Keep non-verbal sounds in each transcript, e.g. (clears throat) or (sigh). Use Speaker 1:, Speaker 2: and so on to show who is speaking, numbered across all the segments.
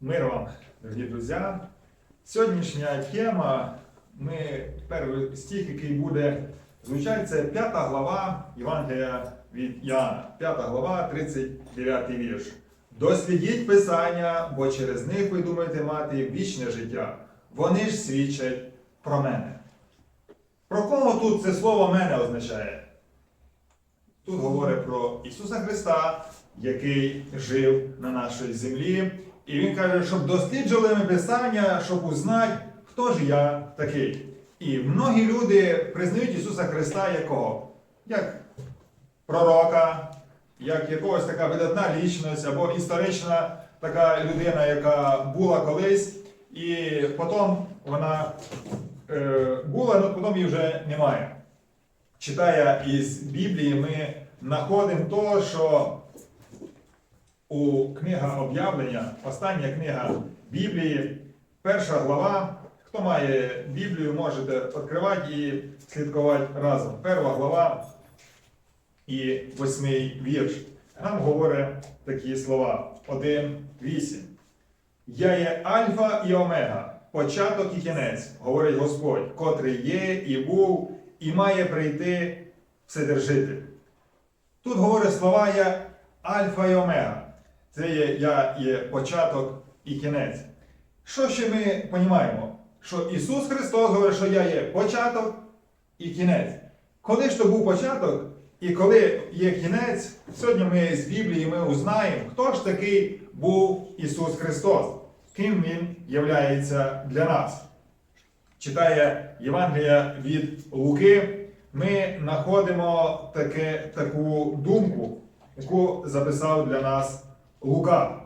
Speaker 1: Мир вам, дорогі друзі. Сьогоднішня тема, ми перший стих, який буде звучати, це 5 глава Євангелія від Іоанна, 5 глава, 39 вірш. Дослідіть Писання, бо через них ви думаєте мати вічне життя. Вони ж свідчать про мене. Про кого тут це слово мене означає? Тут говорить про Ісуса Христа, який жив на нашій землі. І Він каже, щоб досліджували ми Писання, щоб узнати, хто ж я такий. І многі люди признають Ісуса Христа якого? Як пророка, як якогось така видатна лічність, або історична така людина, яка була колись, і потім вона е, була, але потім її вже немає. Читає із Біблії, ми знаходимо то, що у книга об'явлення, остання книга Біблії, перша глава. Хто має Біблію, можете відкривати і слідкувати разом. Перша глава і восьмий вірш. Нам говорить такі слова: 1.8. Я є Альфа і Омега, початок і кінець, говорить Господь, котрий є і був, і має прийти Вседержитель. Тут говорить слова я Альфа і Омега. Це є я є початок і кінець. Що ще ми розуміємо? Що Ісус Христос говорить, що я є початок і кінець. Коли ж то був початок і коли є кінець, сьогодні ми з Біблії ми узнаємо, хто ж такий був Ісус Христос, ким Він являється для нас. Читає Євангелія від Луки, ми знаходимо таке, таку думку, яку записав для нас Лука.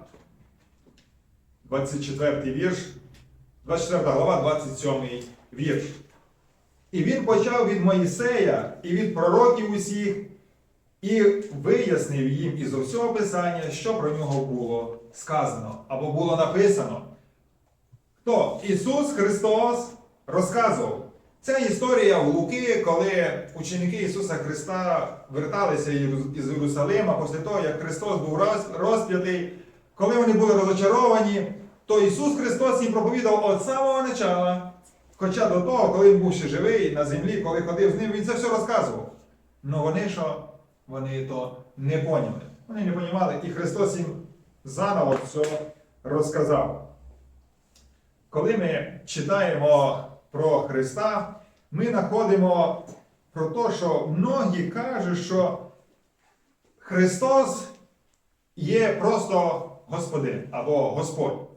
Speaker 1: 24 вірш, 24 глава, 27 вірш. І він почав від Моїсея і від пророків усіх, і вияснив їм із усього Писання, що про нього було сказано або було написано. Хто? Ісус Христос розказував. Ця історія в Луки, коли ученики Ісуса Христа верталися із Єрусалима після того, як Христос був розп'ятий, коли вони були розочаровані, то Ісус Христос їм проповідав від самого начала, хоча до того, коли Він був ще живий на землі, коли ходив з ним, Він це все розказував. Ну вони що? Вони то не поняли. Вони не понімали, і Христос їм заново все розказав. Коли ми читаємо про Христа, ми знаходимо про те, що многі кажуть, що Христос є просто Господин або Господь.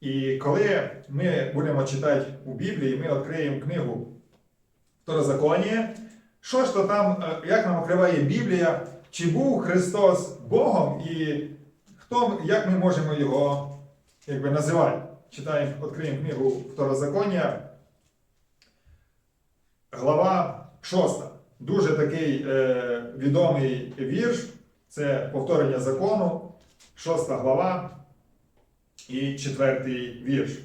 Speaker 1: І коли ми будемо читати у Біблії, ми відкриємо книгу Второзаконія, що ж то там, е, як нам окриває Біблія, чи був Христос Богом і хто, як ми можемо його якби, називати? Читаємо, відкриємо книгу Второзаконія, глава 6. Дуже такий е, відомий вірш. Це повторення закону, 6 глава і 4 вірш.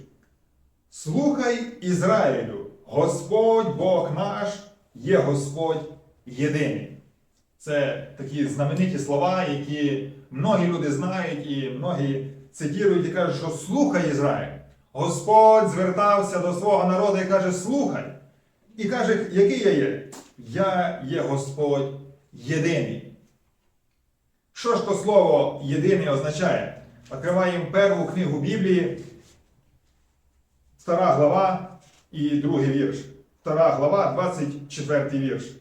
Speaker 1: Слухай Ізраїлю, Господь Бог наш є Господь єдиний. Це такі знамениті слова, які многі люди знають і многі цитують і кажуть, що слухай Ізраїль. Господь звертався до свого народу і каже: Слухай. І каже, який я є? Я є Господь єдиний. Що ж то слово єдиний означає? Відкриваємо перву книгу Біблії, втора глава і другий вірш. Втора глава, 24 вірш.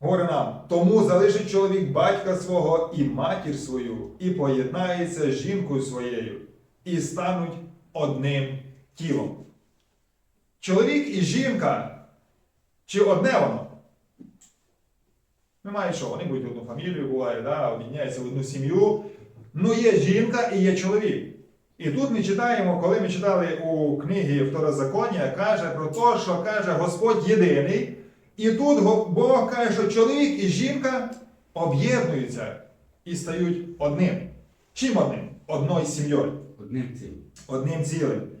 Speaker 1: Говорить нам, тому залишить чоловік батька свого і матір свою, і поєднається з жінкою своєю, і стануть одним тілом. Чоловік і жінка, чи одне воно? Немає що, вони будуть одну фамілію буває, да, об'єдняються в одну сім'ю. Ну, є жінка і є чоловік. І тут ми читаємо, коли ми читали у книгі Второзаконня, каже про те, що каже Господь єдиний. І тут Бог каже, що чоловік і жінка об'єднуються і стають одним. Чим одним? Одною сім'єю
Speaker 2: Одним цим.
Speaker 1: одним цілим.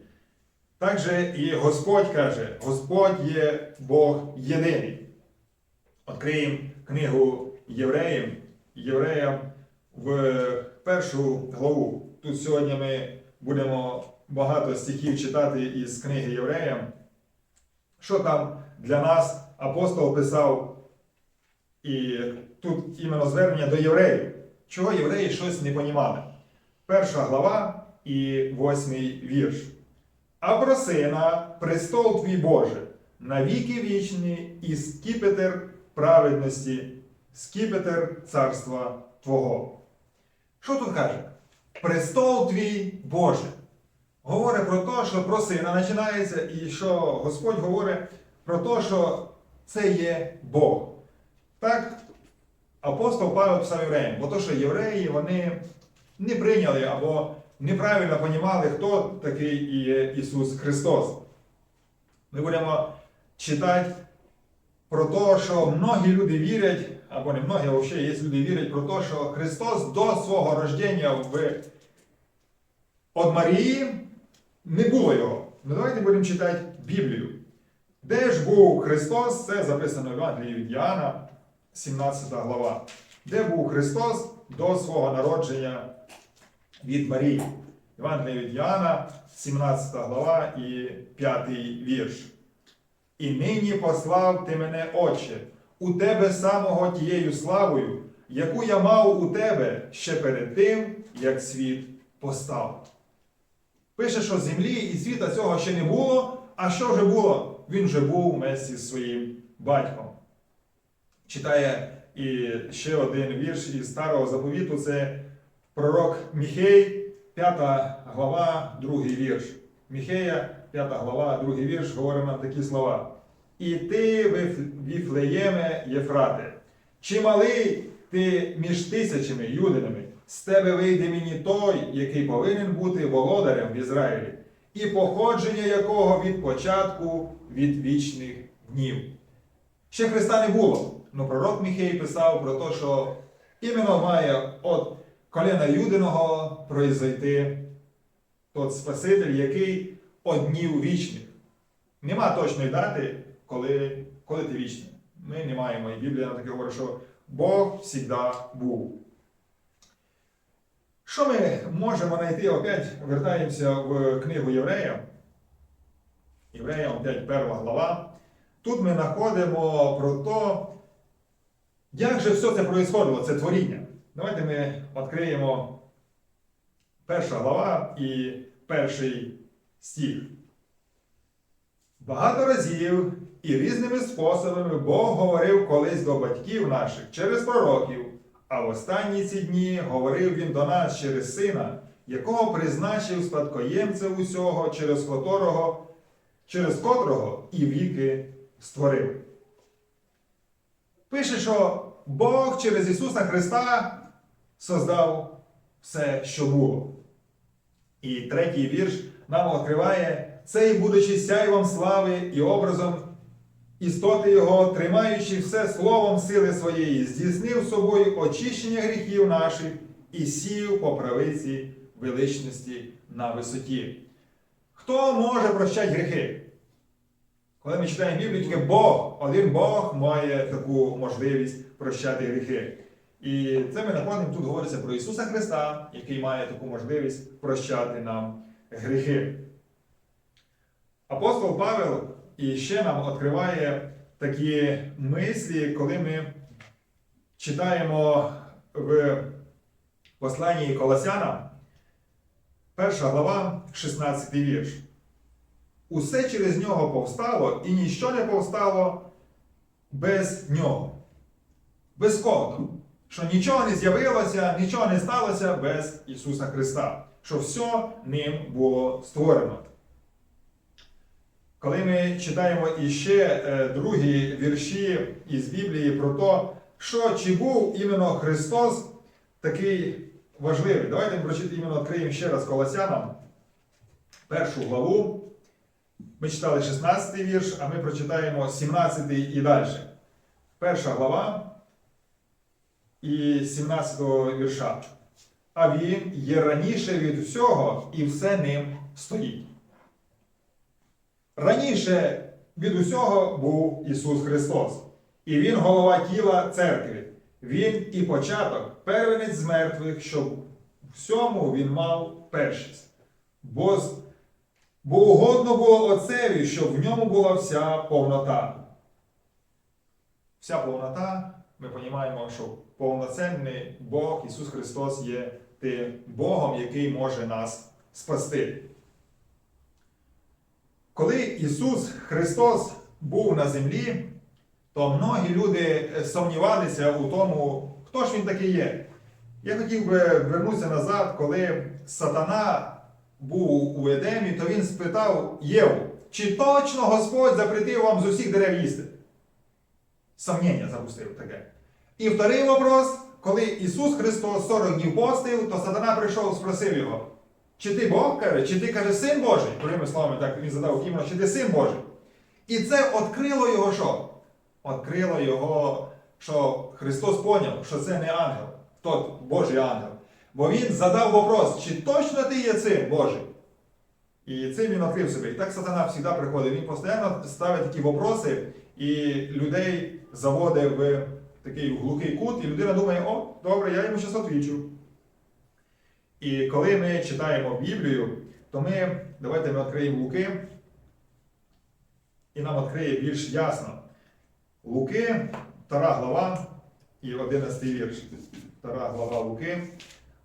Speaker 1: Так же і Господь каже, Господь є Бог єдиний. Відкриємо книгу Євреям, Євреям в першу главу. Тут сьогодні ми будемо багато стихів читати із книги Євреям. Що там для нас апостол писав, і тут іменно звернення до євреїв, чого євреї щось не понімали. Перша глава і восьмий вірш. А про сина престол твій Боже, на віки вічні і скіпетр праведності, скіпетр царства Твого. Що тут каже? Престол твій Боже. Говорить про те, що про сина починається, і що Господь говорить про те, що це є Бог. Так, апостол Павло писав євреям, бо то, що євреї вони не прийняли або неправильно понімали, хто такий є Ісус Христос. Ми будемо читати про те, що многі люди вірять, або не многі, а взагалі є люди вірять про те, що Христос до свого рождення в от Марії не було його. Ну давайте будемо читати Біблію. Де ж був Христос? Це записано в Євангелії від Іоанна, 17 глава. Де був Христос до свого народження від Марії? Євангелія від Іоанна, 17 глава і 5 вірш. І нині послав ти мене, Отче, у тебе самого тією славою, яку я мав у тебе ще перед тим, як світ постав. Пише, що землі і світа цього ще не було, а що вже було? Він вже був вместе зі своїм батьком. Читає і ще один вірш із старого заповіту це пророк Міхей, 5 глава, 2 вірш. Міхея, 5 глава, 2 вірш, говорить нам такі слова. І ти, Віфлеєме Єфрате, чи малий ти між тисячами юдинами, з тебе вийде мені той, який повинен бути володарем в Ізраїлі, і походження якого від початку від вічних днів. Ще Христа не було. Ну пророк Міхей писав про те, що іменно має от колена Юдиного произойти тот Спаситель, який од днів вічних. Нема точної дати, коли, коли ти вічний. Ми не маємо. І Біблія нам таке говорить, що Бог завжди був. Що ми можемо знайти? Опять вертаємося в книгу Євреям. Євреям, опять перша глава. Тут ми знаходимо про те, як же все це происходило, це творіння. Давайте ми відкриємо перша глава і перший стих. Багато разів і різними способами Бог говорив колись до батьків наших через пророків, а в останні ці дні говорив він до нас через сина, якого призначив спадкоємцем усього, через котрого, через котрого і віки створив. Пише, що Бог через Ісуса Христа создав все, що було. І третій вірш нам відкриває цей, будучи сяйвом слави і образом істоти Його, тримаючи все словом сили своєї, здійснив собою очищення гріхів наших і сів по правиці величності на висоті. Хто може прощати гріхи? Коли ми читаємо Біблію, тільки Бог, один Бог має таку можливість прощати гріхи. І це ми знаходимо, тут говориться про Ісуса Христа, який має таку можливість прощати нам гріхи. Апостол Павел і ще нам відкриває такі мислі, коли ми читаємо в посланні Колосянам, перша глава, 16 вірш. Усе через нього повстало, і ніщо не повстало без нього. Без кого? Що нічого не з'явилося, нічого не сталося без Ісуса Христа. Що все ним було створено. Коли ми читаємо іще е, другі вірші із Біблії про те, що чи був іменно Христос такий важливий. Давайте прочитаємо, іменно відкриємо ще раз Колосянам, першу главу. Ми читали 16 вірш, а ми прочитаємо 17 і далі. Перша глава і 17 вірша. А він є раніше від всього і все ним стоїть. Раніше від усього був Ісус Христос, і Він голова тіла церкви. Він і початок, первенець з мертвих, щоб всьому Він мав першість. Бо, бо угодно було Отцеві, щоб в ньому була вся повнота. Вся повнота, ми розуміємо, що повноцінний Бог Ісус Христос є тим Богом, який може нас спасти. Коли Ісус Христос був на землі, то многі люди е, сумнівалися у тому, хто ж він такий є. Я хотів би вернутися назад, коли сатана був у Едемі, то він спитав Єву, чи точно Господь запретив вам з усіх дерев їсти? Сомнення запустив таке. І вторий вопрос, коли Ісус Христос 40 днів постив, то сатана прийшов і спросив його, чи ти Бог каже, чи ти каже син Божий? Другими словами, так він задав іменно, чи ти син Божий? І це відкрило його що? Відкрило його, що Христос поняв, що це не ангел, тот Божий ангел. Бо він задав вопрос, чи точно ти є син Божий? І цим він відкрив себе. І так сатана завжди приходить. Він постійно ставить такі вопроси, і людей заводить в такий глухий кут, і людина думає, о, добре, я йому щось відвічу. І коли ми читаємо Біблію, то ми, давайте ми відкриємо Луки, і нам відкриє більш ясно. Луки, 2 глава і 11 вірш. 2 глава Луки,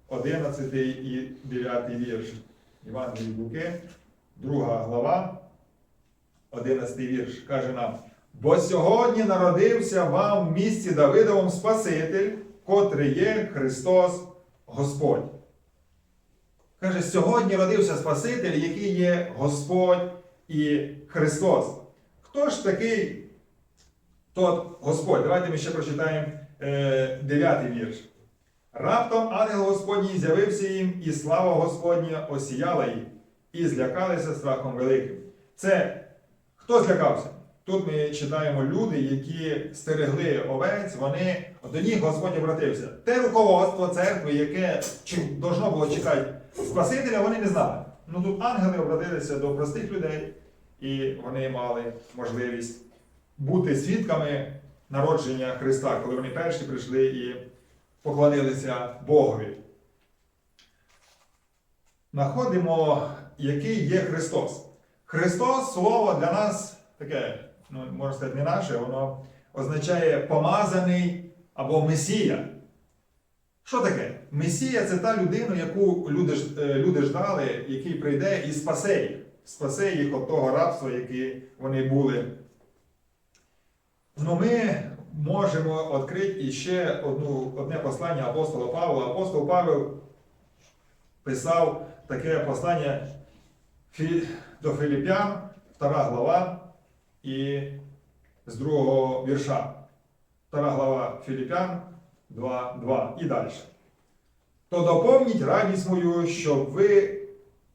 Speaker 1: 11 і 9 вірш. Івангелій Луки, 2 глава, 11 вірш. Каже нам: Бо сьогодні народився вам в місті Давидовому Спаситель, котрий є Христос Господь. Каже, сьогодні родився Спаситель, який є Господь і Христос. Хто ж такий тот Господь? Давайте ми ще прочитаємо е, 9 вірш. Раптом ангел Господній з'явився їм, і слава Господня осіяла їх, і злякалися страхом великим. Це хто злякався? Тут ми читаємо люди, які стерегли овець, вони до них Господь обратився. Те руководство церкви, яке чи должно було чекати Спасителя, вони не знали. Ну тут ангели обратилися до простих людей, і вони мали можливість бути свідками народження Христа, коли вони перші прийшли і поклонилися Богові. Находимо, який є Христос. Христос слово для нас таке, ну, можна сказати, не наше, воно означає помазаний або Месія. Що таке? Месія це та людина, яку люди, е, люди ждали, який прийде і спасе їх. Спасе їх від того рабства, яке вони були. Ну, ми можемо відкрити іще одну, одне послання апостола Павла. Апостол Павел писав таке послання до Филиппян, 2 глава, і з другого вірша. 2 глава Филиппян 2, 2 і далі. То доповніть радість мою, щоб ви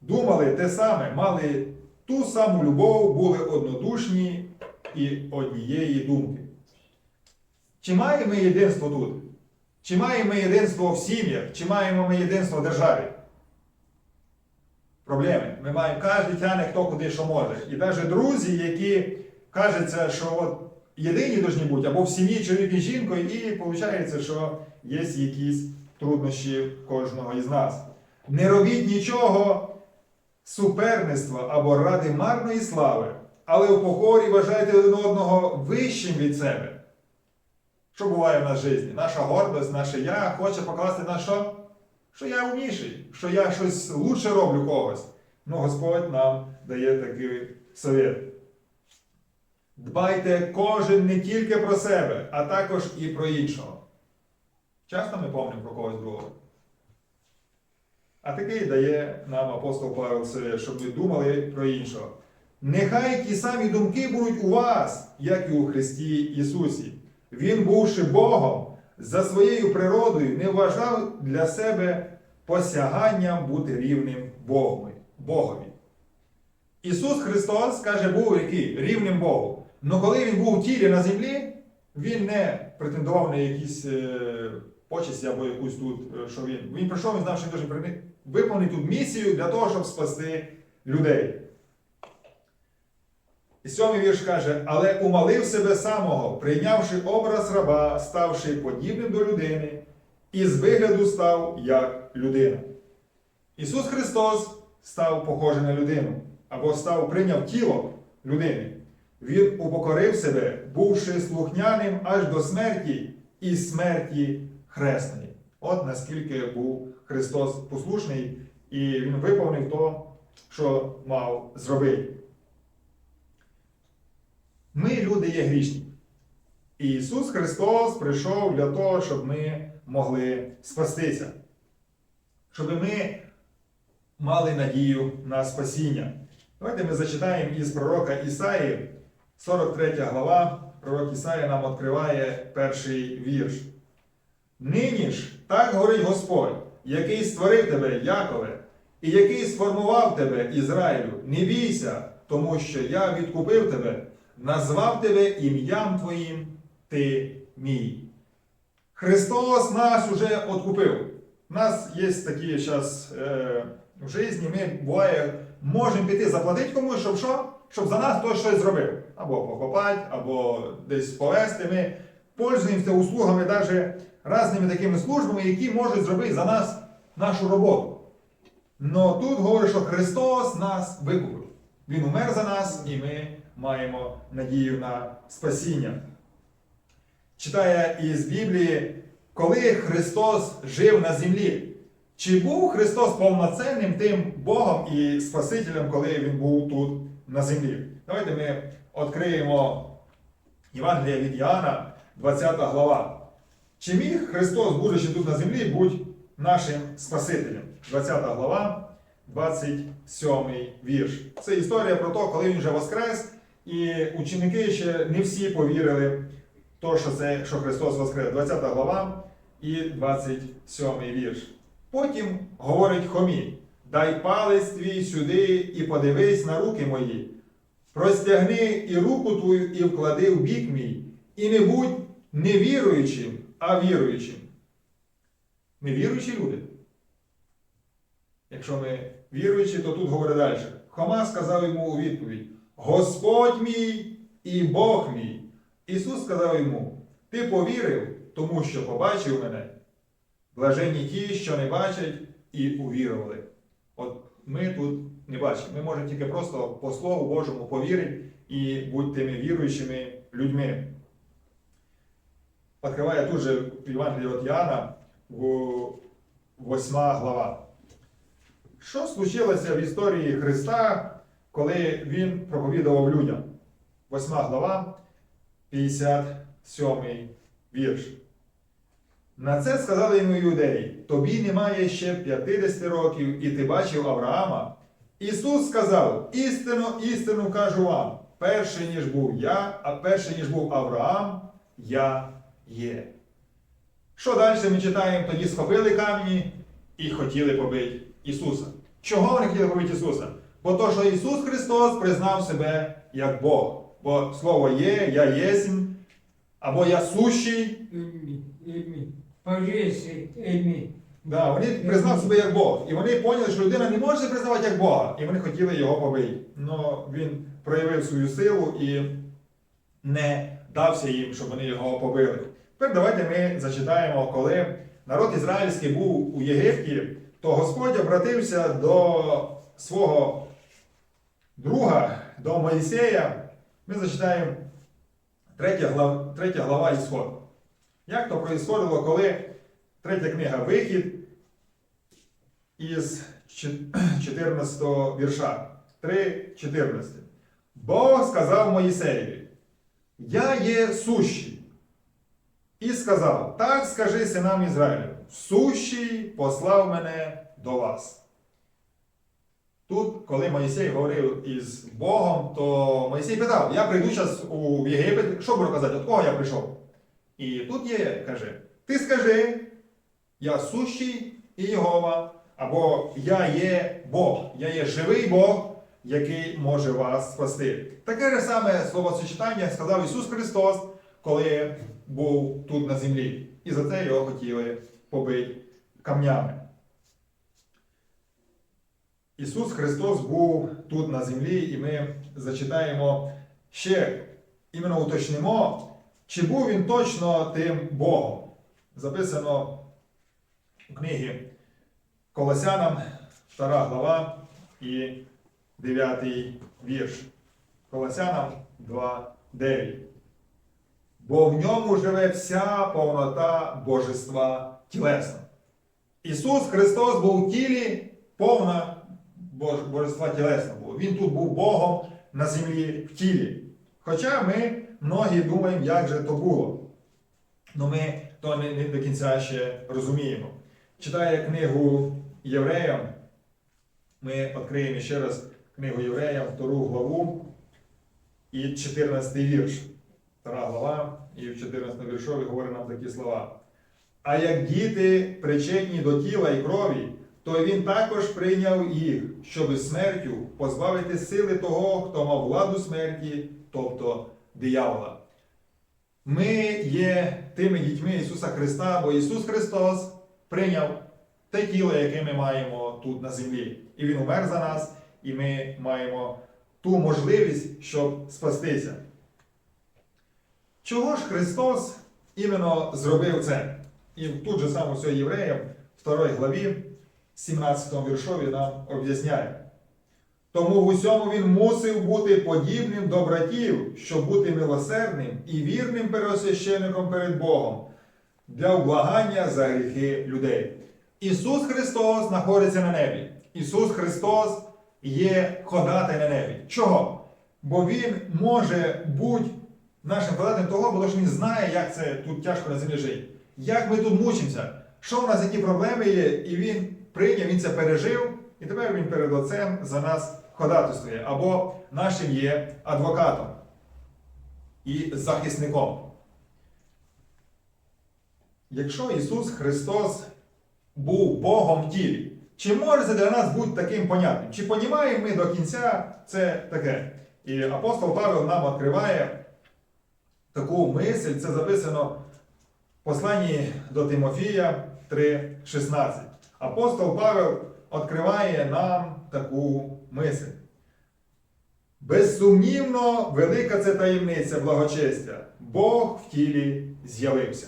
Speaker 1: думали те саме, мали ту саму любов, були однодушні і однієї думки. Чи маємо ми єдинство тут? Чи маємо ми єдинство в сім'ях? Чи маємо ми єдинство в державі? Проблеми. Ми маємо кожен тяне хто куди що може. І навіть друзі, які кажеться, що от єдині повинні бути, або в сім'ї чоловік і жінкою, і виходить, що є якісь труднощі кожного із нас. Не робіть нічого суперництва або ради марної слави, але в покорі вважайте один одного вищим від себе. Що буває в нас в житті? Наша гордость, наше я хоче покласти на що? Що я умніший, що я щось лучше роблю когось. Ну, Господь нам дає такий совет. Дбайте кожен не тільки про себе, а також і про іншого. Часто ми помнимо про когось другого. А такий дає нам апостол Павел совет, щоб ми думали про іншого. Нехай ті самі думки будуть у вас, як і у Христі Ісусі. Він, бувши Богом, за своєю природою не вважав для себе посяганням бути рівним Богові. Ісус Христос, каже, був який? Рівним Богу. Але коли Він був у тілі на землі, Він не претендував на якісь е, почесті або якусь тут, е, що він. Він прийшов, він знав, що він дуже виповнити тут місію для того, щоб спасти людей. І сьомий вірш каже, але умалив себе самого, прийнявши образ раба, ставши подібним до людини, і з вигляду став як людина. Ісус Христос став похожий на людину, або став прийняв тіло людини. Він упокорив себе, бувши слухняним аж до смерті і смерті хресної. От наскільки був Христос послушний, і Він виповнив то, що мав зробити. Ми, люди, є грішні. І Ісус Христос прийшов для того, щоб ми могли спастися, щоб ми мали надію на спасіння. Давайте ми зачитаємо із пророка Ісаї, 43 глава. Пророк Ісаї нам відкриває перший вірш. Нині ж так говорить Господь, який створив тебе, Якове, і який сформував тебе, Ізраїлю. Не бійся, тому що я відкупив тебе, назвав тебе ім'ям твоїм, ти мій. Христос нас уже откупив. У нас є такі зараз е, в житті, ми буває, можемо піти заплатити комусь, щоб що? Щоб за нас хтось щось зробив. Або покопати, або десь повезти. Ми пользуємося услугами навіть різними такими службами, які можуть зробити за нас нашу роботу. Но тут говорить, що Христос нас викупив. Він умер за нас, і ми маємо надію на спасіння. Читає із Біблії, коли Христос жив на землі. Чи був Христос повноцінним тим Богом і Спасителем, коли Він був тут на землі? Давайте ми відкриємо Євангелія від Іоанна, 20 глава. Чи міг Христос, будучи тут на землі, бути нашим Спасителем? 20 глава, 27 вірш. Це історія про те, коли він вже воскрес, і ученики ще не всі повірили те, що, це, що Христос воскрес. 20 глава і 27 вірш. Потім говорить Хомі: дай палець твій сюди і подивись на руки мої. Простягни і руку твою, і вклади в бік мій, і не будь невіруючим, а віруючим. Ми віруючі люди. Якщо ми віруючі, то тут говорить далі. Хома сказав йому у відповідь: Господь мій і Бог мій. Ісус сказав йому: Ти повірив, тому що побачив мене. Блаженні ті, що не бачать і увірували. От ми тут не бачимо. Ми можемо тільки просто по Слову Божому повірити і бути тими віруючими людьми. Відкриває тут же Євангелії від Іоанна, в 8 глава. Що случилося в історії Христа, коли Він проповідував людям? 8 глава, 57 вірш. На це сказали йому юдеї: тобі немає ще 50 років, і ти бачив Авраама. Ісус сказав: істину, істину кажу вам, перше, ніж був я, а перше, ніж був Авраам, я є. Що далі ми читаємо? Тоді схопили камені і хотіли побити Ісуса. Чого вони хотіли побити Ісуса? Бо то, що Ісус Христос признав себе як Бог. Бо слово є, я єсмь, або я сущий.
Speaker 2: Людьми.
Speaker 1: Да, вони признав себе як Бог. І вони поняли, що людина не може признавати як Бога. І вони хотіли його побити. Но він проявив свою силу і не дався їм, щоб вони його побили. Тепер давайте ми зачитаємо, коли народ ізраїльський був у Єгипті, то Господь обратився до свого друга, до Моїсея. Ми зачитаємо 3 глава, 3 глава Ісход. Як то происходило, коли третя книга Вихід із 14 (clears throat) вірша. 3.14. Бог сказав Моїсеєві, Я є сущий. І сказав: Так скажи синам Ізраїлю, сущий послав мене до вас. Тут, коли Моїсей говорив із Богом, то Моїсей питав: Я прийду зараз у Єгипет, що буду казати, від кого я прийшов? І тут є, каже, ти скажи, я сущий і Єгова, або я є Бог, я є живий Бог, який може вас спасти. Таке ж саме словосочетання сказав Ісус Христос, коли був тут на землі. І за це його хотіли побити камнями. Ісус Христос був тут на землі, і ми зачитаємо ще іменно уточнимо, чи був він точно тим Богом. Записано у книгі Колосянам, 2 глава і 9 вірш. Колосянам 2, 9. Бо в ньому живе вся повнота божества тілесно. Ісус Христос був в тілі, повна божества тілесно було. Він тут був Богом на землі в тілі. Хоча ми многі думаємо, як же то було. Ну ми то не до кінця ще розуміємо. Читає книгу Євреям, ми відкриємо ще раз книгу Євреям, втору главу і 14 вірш. Втора глава, і в 14 віршові говорить нам такі слова. А як діти причетні до тіла і крові, то він також прийняв їх, щоб смертю позбавити сили того, хто мав владу смерті, тобто диявола. Ми є тими дітьми Ісуса Христа, бо Ісус Христос прийняв те тіло, яке ми маємо тут на землі. І Він умер за нас, і ми маємо ту можливість, щоб спастися. Чого ж Христос іменно зробив це? І тут же саме все євреям, 2 главі, 17 віршові нам об'ясняє. Тому в усьому він мусив бути подібним до братів, щоб бути милосердним і вірним первосвященником перед Богом для облагання за гріхи людей. Ісус Христос знаходиться на небі. Ісус Христос є ходатай на небі. Чого? Бо Він може бути нашим ходатаєм того, бо що Він знає, як це тут тяжко на землі жити. Як ми тут мучимося, що в нас які проблеми є, і Він прийняв, Він це пережив, і тепер Він перед Отцем за нас ходатайствує, або нашим є адвокатом і захисником. Якщо Ісус Христос був Богом в тілі, чи може це для нас бути таким понятним? Чи понімаємо ми до кінця це таке? І апостол Павел нам відкриває таку мисль, це записано в посланні до Тимофія 3,16. Апостол Павел відкриває нам таку мисль. Безсумнівно, велика це таємниця благочестя. Бог в тілі з'явився.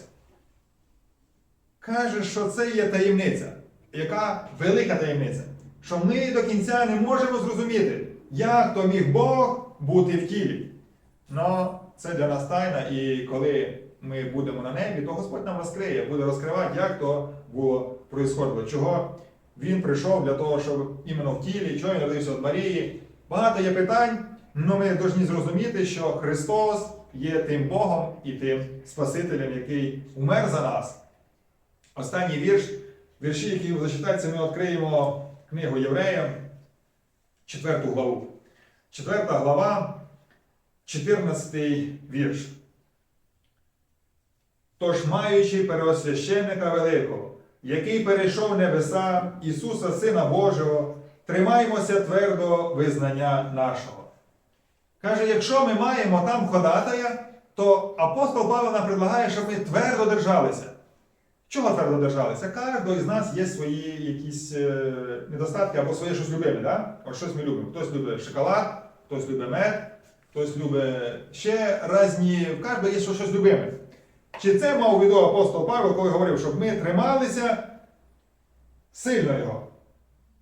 Speaker 1: Каже, що це є таємниця. Яка велика таємниця? Що ми до кінця не можемо зрозуміти, як то міг Бог бути в тілі. Ну, це для нас тайна, і коли ми будемо на небі, то Господь нам розкриє, буде розкривати, як то було происходило, чого він прийшов для того, щоб іменно в тілі, чого він родився від Марії. Багато є питань, але ми повинні зрозуміти, що Христос є тим Богом і тим Спасителем, який умер за нас. Останній вірш, вірші, які зачитаєте, ми відкриємо книгу Євреям, 4 главу. 4 глава, 14 вірш. Тож, маючи первосвященника великого, який перейшов небеса Ісуса Сина Божого, тримаймося твердо визнання нашого. Каже, якщо ми маємо там ходатая, то апостол Павло нам предлагає, щоб ми твердо держалися. Чого твердо держалися? Кожного із нас є свої якісь е, недостатки або своє щось любиме. Да? От щось ми любимо. Хтось любить шоколад, хтось любить мед, хтось любить ще різні. В кожного є щось любиме. Чи це мав у виду апостол Павло, коли говорив, щоб ми трималися сильно його?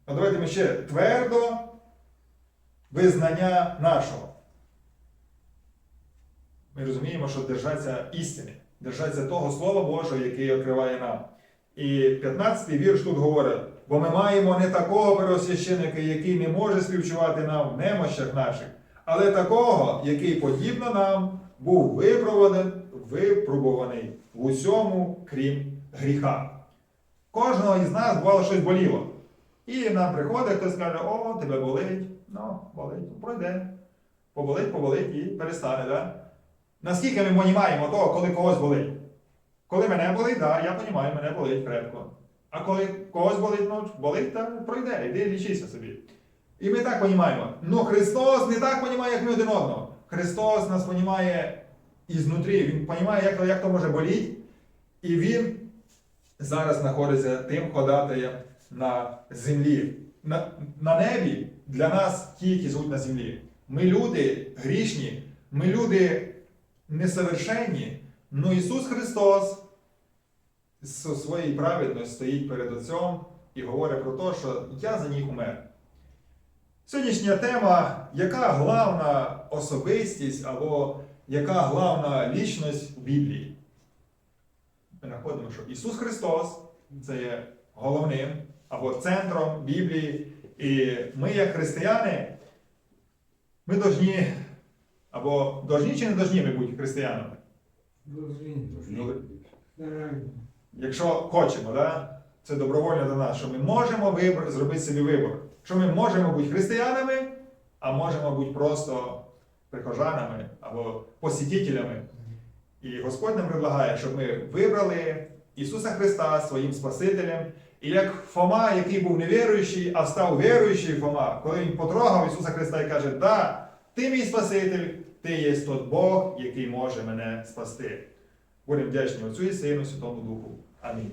Speaker 1: А давайте ми ще твердо визнання нашого. Ми розуміємо, що держаться істини, держаться того Слова Божого, який відкриває нам. І 15-й вірш тут говорить, бо ми маємо не такого первосвященника, який не може співчувати нам в немощах наших, але такого, який подібно нам був випробуваний в усьому, крім гріха. Кожного із нас бувало щось боліло. І нам приходить, хтось каже, о, тебе болить, ну, болить, пройде. Поболить, поболить і перестане. Да? Наскільки ми понімаємо того, коли когось болить? Коли мене болить, да, я розумію, мене болить крепко. А коли когось болить, ну, болить, та пройде, іди лічися собі. І ми так розуміємо. Ну Христос не так розуміє, як ми один одного. Христос нас розуміє ізнутрі, Він розуміє, як, то- як то може боліти. І Він зараз знаходиться тим ходатаєм на землі. На, на небі для нас ті, які живуть на землі. Ми люди грішні, ми люди несовершенні, але Ісус Христос з своєю праведністю стоїть перед Отцем і говорить про те, що я за них умер. Сьогоднішня тема, яка главна особистість або яка главна лічність у Біблії? Ми знаходимо, що Ісус Христос це є головним або центром Біблії. І ми, як християни, ми должні, або должні чи не должні ми бути християнами?
Speaker 2: Должны.
Speaker 1: Якщо хочемо, да? це добровольно до нас, що ми можемо вибор, зробити собі вибор. Що ми можемо бути християнами, а можемо бути просто прихожанами або посітителями. І Господь нам предлагає, щоб ми вибрали Ісуса Христа своїм Спасителем. І як Фома, який був невіруючий, а став віруючий Фома, коли він потрогав Ісуса Христа і каже, да, ти мій Спаситель, ти є тот Бог, який може мене спасти. Будемо вдячні Отцю і Сину, Святому Духу. Амінь.